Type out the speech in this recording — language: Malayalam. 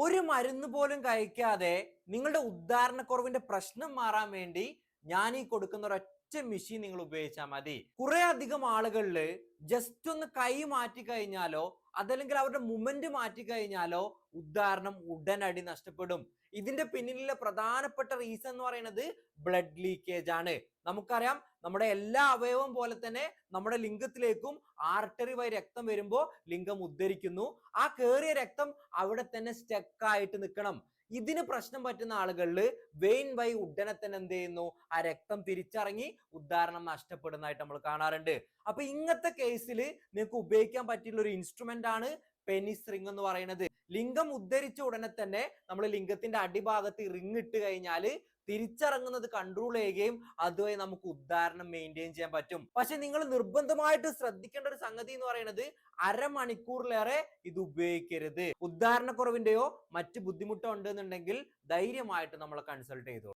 ഒരു മരുന്ന് പോലും കഴിക്കാതെ നിങ്ങളുടെ ഉദ്ധാരണക്കുറവിന്റെ പ്രശ്നം മാറാൻ വേണ്ടി ഞാൻ ഈ കൊടുക്കുന്ന ഒരൊറ്റ മെഷീൻ നിങ്ങൾ ഉപയോഗിച്ചാൽ മതി. കുറെ അധികം ആളുകളിൽ ജസ്റ്റ് ഒന്ന് കൈ മാറ്റി കഴിഞ്ഞാലോ അതല്ലെങ്കിൽ അവരുടെ മുമെന്റ് മാറ്റി കഴിഞ്ഞാലോ ഉദാഹരണം ഉടനടി നഷ്ടപ്പെടും. ഇതിന്റെ പിന്നിലുള്ള പ്രധാനപ്പെട്ട റീസൺ എന്ന് പറയുന്നത് ബ്ലഡ് ലീക്കേജ് ആണ്. നമുക്കറിയാം നമ്മുടെ എല്ലാ അവയവം പോലെ തന്നെ നമ്മുടെ ലിംഗത്തിലേക്കും ആർട്ടറി വഴി രക്തം വരുമ്പോൾ ലിംഗം ഉദ്ധരിക്കുന്നു. ആ കേറിയ രക്തം അവിടെ തന്നെ സ്റ്റക്ക് ആയിട്ട് നിൽക്കണം. ഇതിന് പ്രശ്നം പറ്റുന്ന ആളുകളിൽ വെയിൻ വൈ ഉടനെ തന്നെ എന്ത് ചെയ്യുന്നു? ആ രക്തം തിരിച്ചറങ്ങി ഉദാഹരണം നഷ്ടപ്പെടുന്നതായിട്ട് നമ്മൾ കാണാറുണ്ട്. അപ്പൊ ഇങ്ങനത്തെ കേസിൽ നിങ്ങൾക്ക് ഉപയോഗിക്കാൻ പറ്റിയുള്ള ഒരു ഇൻസ്ട്രുമെന്റ് ആണ് പെനിസ് റിംഗ് എന്ന് പറയുന്നത്. ലിംഗം ഉദ്ധരിച്ച ഉടനെ തന്നെ നമ്മൾ ലിംഗത്തിന്റെ അടിഭാഗത്ത് റിംഗ് ഇട്ട് കഴിഞ്ഞാൽ തിരിച്ചറങ്ങുന്നത് കൺട്രോൾ ചെയ്യുകയും അതുവഴി നമുക്ക് ഉദ്ധാരണം മെയിന്റെയിൻ ചെയ്യാൻ പറ്റും. പക്ഷെ നിങ്ങൾ നിർബന്ധമായിട്ട് ശ്രദ്ധിക്കേണ്ട ഒരു സംഗതി എന്ന് പറയുന്നത് അരമണിക്കൂറിലേറെ ഇത് ഉപയോഗിക്കരുത്. ഉദ്ധാരണക്കുറവിന്റെയോ മറ്റ് ബുദ്ധിമുട്ടോ ഉണ്ടെന്നുണ്ടെങ്കിൽ ധൈര്യമായിട്ട് നമ്മളെ കൺസൾട്ട് ചെയ്തു.